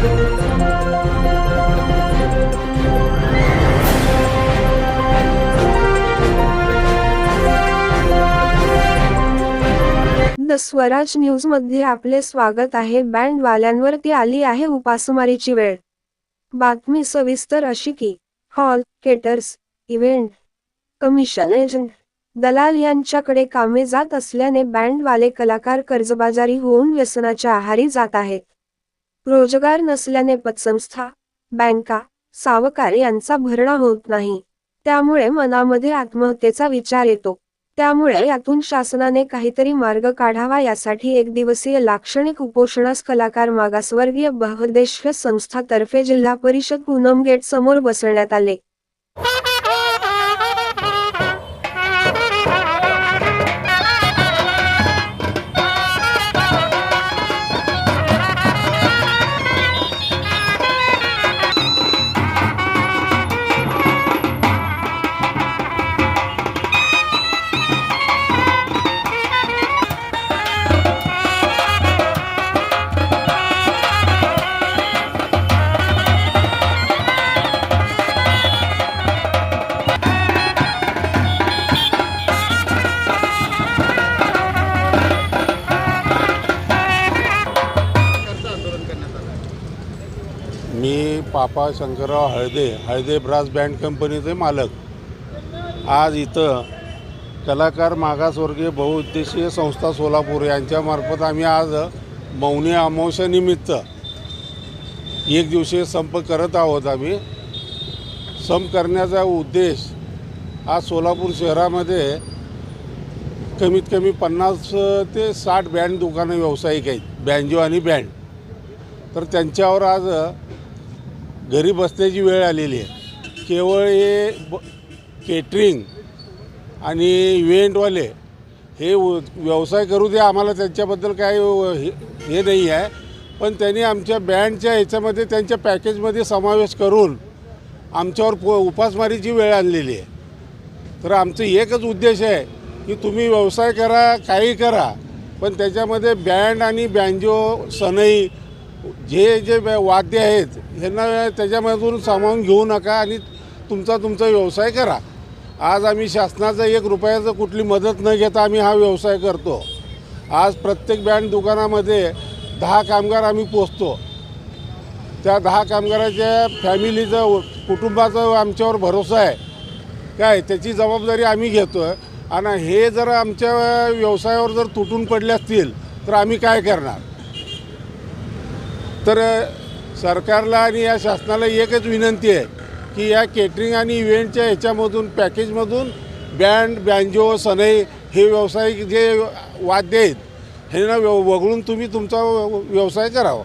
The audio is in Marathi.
द स्वराज न्यूजमध्ये आपले स्वागत आहे. बँडवाल्यांवरती आली आहे उपासमारीची वेळ. बातमी सविस्तर अशी की hall caterers event commission agent दलाल यांच्याकडे कामे जात असल्याने बँडवाले कलाकार कर्जबाजारी होऊन व्यसनाच्या आहारी जात आहेत. रोजगार नसल्याने पतसंस्था बँका सावकार यांचा भरणा होत नाही. त्यामुळे मनामध्ये आत्महत्येचा विचार येतो. त्यामुळे यातून शासनाने काहीतरी मार्ग काढावा यासाठी एक दिवसीय लाक्षणिक उपोषणास कलाकार मागासवर्गीय बहुद्देश संस्थातर्फे जिल्हा परिषद पूनम गेट समोर बसवण्यात आले. मी पापा शंकरराव हळदे हळदे ब्रास बँड कंपनीचे मालक. आज इथं कलाकार मागासवर्गीय बहुउद्देशीय संस्था सोलापूर यांच्यामार्फत आम्ही आज मौनी अमावस्यानिमित्त एक दिवसीय संप करत आहोत आम्ही. संप करण्याचा उद्देश आज सोलापूर शहरामध्ये कमीत कमी पन्नास ते साठ बँड दुकानं व्यावसायिक आहेत बँजो आणि बँड. तर त्यांच्यावर आज घरी बसण्याची वेळ आलेली आहे. केवळ हे ब केटरिंग आणि इव्हेंटवाले हे व्यवसाय करू दे आम्हाला त्यांच्याबद्दल काय हे हे नाही आहे. पण त्यांनी आमच्या बँडच्या ह्याच्यामध्ये त्यांच्या पॅकेजमध्ये समावेश करून आमच्यावर प उपासमारीची वेळ आणलेली आहे. तर आमचं एकच उद्देश आहे की तुम्ही व्यवसाय करा काही करा पण त्याच्यामध्ये बँड आणि बँजो सनई जे जे वाद्य आहेत ह्यांना त्याच्यामधून सामावून घेऊ नका आणि तुमचा तुमचा व्यवसाय करा. आज आम्ही शासनाचं एक रुपयाचं कुठली मदत न घेता आम्ही हा व्यवसाय करतो. आज प्रत्येक बँड दुकानामध्ये दहा कामगार आम्ही पोचतो. त्या दहा कामगाराच्या फॅमिलीचं कुटुंबाचं आमच्यावर भरोसा आहे. काय? त्याची जबाबदारी आम्ही घेतो आहे आणि हे जर आमच्या व्यवसायावर जर तुटून पडले असतील तर आम्ही काय करणार? तर सरकारला आणि या शासनाला एकच विनंती आहे की या केटरिंग आणि इव्हेंटच्या ह्याच्यामधून पॅकेजमधून बँड बँजो सनई हे व्यावसायिक जे वाद्य आहेत ह्यांना व वगळून तुम्ही तुमचा व्यवसाय करावा.